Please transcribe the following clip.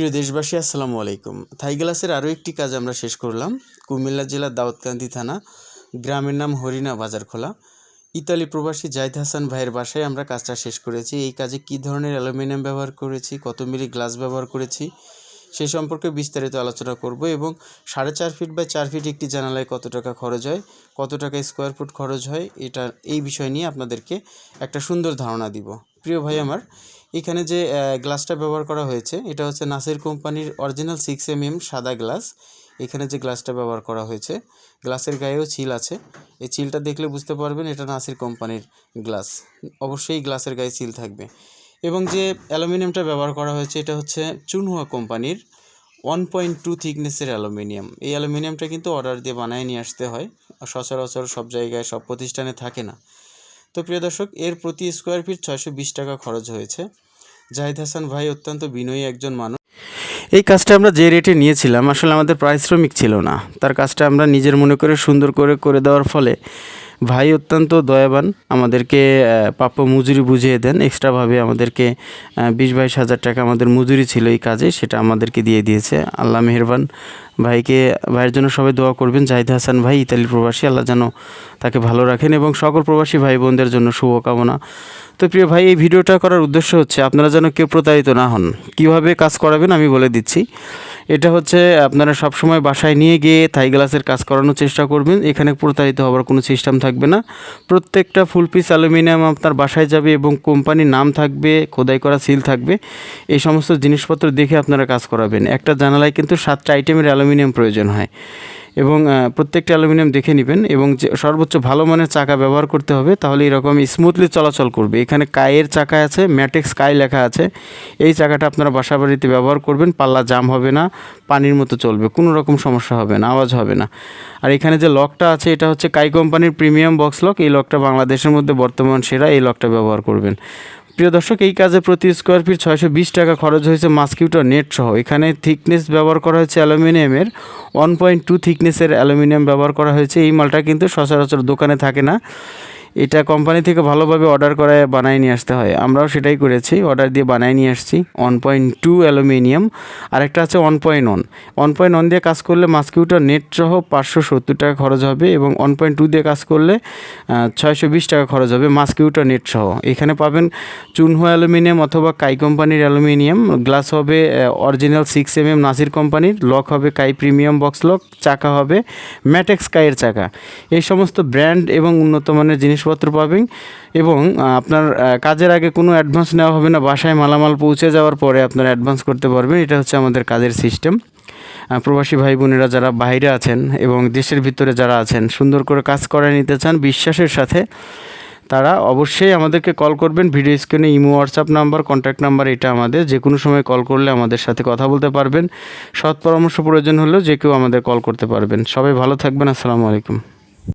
প্রিয় দেশবাসী, আসসালামু আলাইকুম। থাই গ্লাসের আরও একটি কাজ আমরা শেষ করলাম। কুমিল্লা জেলার দাউদকান্দি থানা, গ্রামের নাম হরিণা বাজার খোলা। ইতালি প্রবাসী জাহিদ হাসান ভাইয়ের বাসায় আমরা কাজটা শেষ করেছি। এই কাজে কী ধরনের অ্যালুমিনিয়াম ব্যবহার করেছি, কত মিলি গ্লাস ব্যবহার করেছি, সে সম্পর্কে বিস্তারিত আলোচনা করব এবং সাড়ে চার ফিট বাই চার ফিট একটি জানালায় কত টাকা খরচ হয়, কত টাকা স্কোয়ার ফুট খরচ হয়, এটা, এই বিষয় নিয়ে আপনাদেরকে একটা সুন্দর ধারণা দিব। প্রিয় ভাই আমার, এখানে যে গ্লাসটা ব্যবহার করা হয়েছে, এটা হচ্ছে নাসির কোম্পানির অরিজিনাল সিক্স এম এম সাদা গ্লাস এখানে যে গ্লাসটা ব্যবহার করা হয়েছে গ্লাসের গায়েও চিল আছে। এই চিলটা দেখলে বুঝতে পারবেন এটা নাসির কোম্পানির গ্লাস অবশ্যই গ্লাসের গায়ে চিল থাকবে। এবং যে অ্যালুমিনিয়ামটা ব্যবহার করা হয়েছে, এটা হচ্ছে চুনহুয়া কোম্পানির ওয়ান পয়েন্ট টু থিকনেসের অ্যালুমিনিয়াম। এই অ্যালুমিনিয়ামটা কিন্তু অর্ডার দিয়ে বানায় নিয়ে আসতে হয়। সচরাচর সব জায়গায়, সব প্রতিষ্ঠানে থাকে না। তো প্রিয় দর্শক, এর প্রতি স্কোয়ার ফিট ছয়শো বিশ টাকা খরচ হয়েছে। জাহিদ হাসান ভাই অত্যন্ত বিনয়ী একজন মানুষ। এই কাজটা আমরা যে রেটে নিয়েছিলাম, আসলে আমাদের পারিশ্রমিক ছিল না। তার কাজটা আমরা নিজের মনে করে সুন্দর করে করে দেওয়ার ফলে ভাই অত্যন্ত দয়াবান, আমাদেরকে প্রাপ্য মজুরি বুঝিয়ে দেন। এক্সট্রাভাবে আমাদেরকে বিশ বাইশ হাজার টাকা আমাদের মজুরি ছিল এই কাজে, সেটা আমাদেরকে দিয়ে দিয়েছে। আল্লাহ মেহেরবান। ভাইকে, ভাইয়ের জন্য সবাই দোয়া করবেন। জাহিদ হাসান ভাই ইতালি প্রবাসী, আল্লাহ যেন তাকে ভালো রাখেন এবং সকল প্রবাসী ভাই বোনদের জন্য শুভকামনা। তো প্রিয় ভাই, এই ভিডিওটা করার উদ্দেশ্য হচ্ছে, আপনারা যেন কেউ প্রতারিত না হন। কীভাবে কাজ করাবেন আমি বলে দিচ্ছি। এটা হচ্ছে, আপনারা সবসময় বাসায় নিয়ে গিয়ে থাই গ্লাসের কাজ করানোর চেষ্টা করবেন। এখানে প্রতারিত হওয়ার কোনো সিস্টেম থাকবে না। প্রত্যেকটা ফুল পিস অ্যালুমিনিয়াম আপনার বাসায় যাবে এবং কোম্পানির নাম থাকবে, খোদাই করা সিল থাকবে। এই সমস্ত জিনিসপত্র দেখে আপনারা কাজ করাবেন। একটা জানালায় কিন্তু সাতটা আইটেমের অ্যালুমিনিয়াম প্রয়োজন হয়। এবং প্রত্যেকটা অ্যালুমিনিয়াম দেখে নেবেন এবং যে সর্বোচ্চ ভালো মানের চাকা ব্যবহার করতে হবে, তাহলে এরকম স্মুথলি চলাচল করবে। এখানে কায়ের চাকা আছে ম্যাটেক্স কাই লেখা আছে। এই চাকাটা আপনারা বাসা বাড়িতে ব্যবহার করবেন, পাল্লা জাম হবে না, পানির মতো চলবে, কোনো রকম সমস্যা হবে না, আওয়াজ হবে না। আর এখানে যে লকটা আছে, এটা হচ্ছে কাই কোম্পানির প্রিমিয়াম বক্স লক। এই লকটা বাংলাদেশের মধ্যে বর্তমান সেরা এই লকটা ব্যবহার করবেন। প্রিয় দর্শক, এই কাজে প্রতি স্কোয়ার ফিট ছয়শো বিশ টাকা খরচ হয়েছে মাস্কিউটো নেট সহ। এখানে থিকনেস ব্যবহার করা হয়েছে অ্যালুমিনিয়ামের। ওয়ান পয়েন্ট টু থিকনেসের অ্যালুমিনিয়াম ব্যবহার করা হয়েছে। এই মালটা কিন্তু সচরাচর দোকানে থাকে না। এটা কোম্পানি থেকে ভালোভাবে অর্ডার করায় বানায় নিয়ে আসতে হয়। আমরাও সেটাই করেছি অর্ডার দিয়ে বানায় নিয়ে আসছি। ওয়ান পয়েন্ট টু অ্যালুমিনিয়াম আরেকটা আছে one point one one point one দিয়ে কাজ করলে মাস্কিউটো নেট সহ পাঁচশো সত্তর টাকা খরচ হবে এবং ওয়ান পয়েন্ট টু দিয়ে কাজ করলে ছয়শো বিশ টাকা খরচ হবে মাস্কিউটো নেট সহ। এখানে পাবেন চুনহুয়া অ্যালুমিনিয়াম অথবা কাই কোম্পানির অ্যালুমিনিয়াম গ্লাস হবে original six M M Nasir কোম্পানির। লক হবে কাই প্রিমিয়াম বক্স লক। চাকা হবে ম্যাটেক্স কাইয়ের চাকা। এই সমস্ত ব্র্যান্ড এবং উন্নত মানের জিনিসপত্র পাবেন এবং আপনার কাজের আগে কোনো অ্যাডভান্স নেওয়া হবে না, বাসায় মালামাল পৌঁছে যাওয়ার পরে আপনারা অ্যাডভান্স করতে পারবেন, এটা হচ্ছে আমাদের কাজের সিস্টেম প্রবাসী ভাই বোনেরা যারা বাইরে আছেন এবং দেশের ভিতরে যারা আছেন, সুন্দর করে কাজ করে নিতে চান, বিশ্বাসের সাথে তারা অবশ্যই আমাদেরকে কল করবেন ভিডিও স্ক্রিনে imo WhatsApp number contact number এটা আমাদের, যে কোনো সময় কল করলে আমাদের সাথে কথা বলতে পারবেন। সৎ পরামর্শ প্রয়োজন হলেও যে কেউ আমাদের কল করতে পারবেন। সবাই ভালো থাকবেন, আসসালামু আলাইকুম।